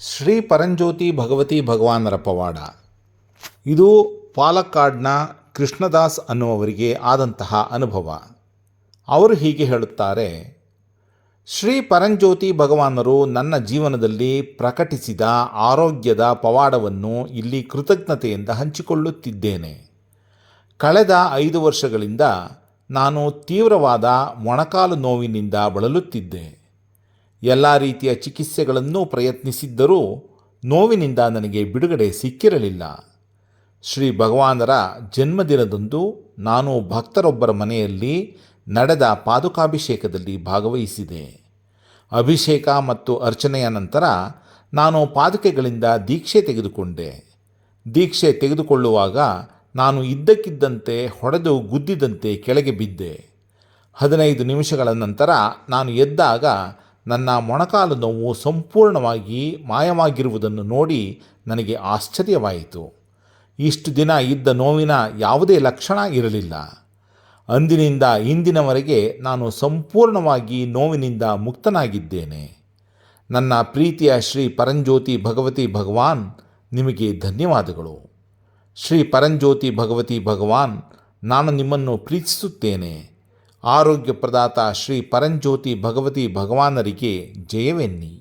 ಶ್ರೀ ಪರಂಜ್ಯೋತಿ ಭಗವತಿ ಭಗವಾನರ ಪವಾಡ. ಇದು ಪಾಲಕ್ಕಾಡ್ನ ಕೃಷ್ಣದಾಸ್ ಅನ್ನುವವರಿಗೆ ಆದಂತಹ ಅನುಭವ. ಅವರು ಹೀಗೆ ಹೇಳುತ್ತಾರೆ, ಶ್ರೀ ಪರಂಜ್ಯೋತಿ ಭಗವಾನರು ನನ್ನ ಜೀವನದಲ್ಲಿ ಪ್ರಕಟಿಸಿದ ಆರೋಗ್ಯದ ಪವಾಡವನ್ನು ಇಲ್ಲಿ ಕೃತಜ್ಞತೆಯಿಂದ ಹಂಚಿಕೊಳ್ಳುತ್ತಿದ್ದೇನೆ. ಕಳೆದ ಐದು ವರ್ಷಗಳಿಂದ ನಾನು ತೀವ್ರವಾದ ಮೊಣಕಾಲು ನೋವಿನಿಂದ ಬಳಲುತ್ತಿದ್ದೆ. ಎಲ್ಲ ರೀತಿಯ ಚಿಕಿತ್ಸೆಗಳನ್ನೂ ಪ್ರಯತ್ನಿಸಿದ್ದರೂ ನೋವಿನಿಂದ ನನಗೆ ಬಿಡುಗಡೆ ಸಿಕ್ಕಿರಲಿಲ್ಲ. ಶ್ರೀ ಭಗವಾನರ ಜನ್ಮದಿನದಂದು ನಾನು ಭಕ್ತರೊಬ್ಬರ ಮನೆಯಲ್ಲಿ ನಡೆದ ಪಾದುಕಾಭಿಷೇಕದಲ್ಲಿ ಭಾಗವಹಿಸಿದೆ. ಅಭಿಷೇಕ ಮತ್ತು ಅರ್ಚನೆಯ ನಂತರ ನಾನು ಪಾದುಕೆಗಳಿಂದ ದೀಕ್ಷೆ ತೆಗೆದುಕೊಂಡೆ. ದೀಕ್ಷೆ ತೆಗೆದುಕೊಳ್ಳುವಾಗ ನಾನು ಇದ್ದಕ್ಕಿದ್ದಂತೆ ಹೊಡೆದು ಗುದ್ದಿದಂತೆ ಕೆಳಗೆ ಬಿದ್ದೆ. ಹದಿನೈದು ನಿಮಿಷಗಳ ನಂತರ ನಾನು ಎದ್ದಾಗ ನನ್ನ ಮೊಣಕಾಲು ನೋವು ಸಂಪೂರ್ಣವಾಗಿ ಮಾಯವಾಗಿರುವುದನ್ನು ನೋಡಿ ನನಗೆ ಆಶ್ಚರ್ಯವಾಯಿತು. ಇಷ್ಟು ದಿನ ಇದ್ದ ನೋವಿನ ಯಾವುದೇ ಲಕ್ಷಣ ಇರಲಿಲ್ಲ. ಅಂದಿನಿಂದ ಇಂದಿನವರೆಗೆ ನಾನು ಸಂಪೂರ್ಣವಾಗಿ ನೋವಿನಿಂದ ಮುಕ್ತನಾಗಿದ್ದೇನೆ. ನನ್ನ ಪ್ರೀತಿಯ ಶ್ರೀ ಪರಂಜ್ಯೋತಿ ಭಗವತಿ ಭಗವಾನ್ ನಿಮಗೆ ಧನ್ಯವಾದಗಳು. ಶ್ರೀ ಪರಂಜ್ಯೋತಿ ಭಗವತಿ ಭಗವಾನ್, ನಾನು ನಿಮ್ಮನ್ನು ಪ್ರೀತಿಸುತ್ತೇನೆ. ಆರೋಗ್ಯ ಪ್ರದಾತ ಶ್ರೀ ಪರಂಜ್ಯೋತಿ ಭಗವತಿ ಭಗವಾನರಿಗೆ ಜಯವೆನ್ನಿ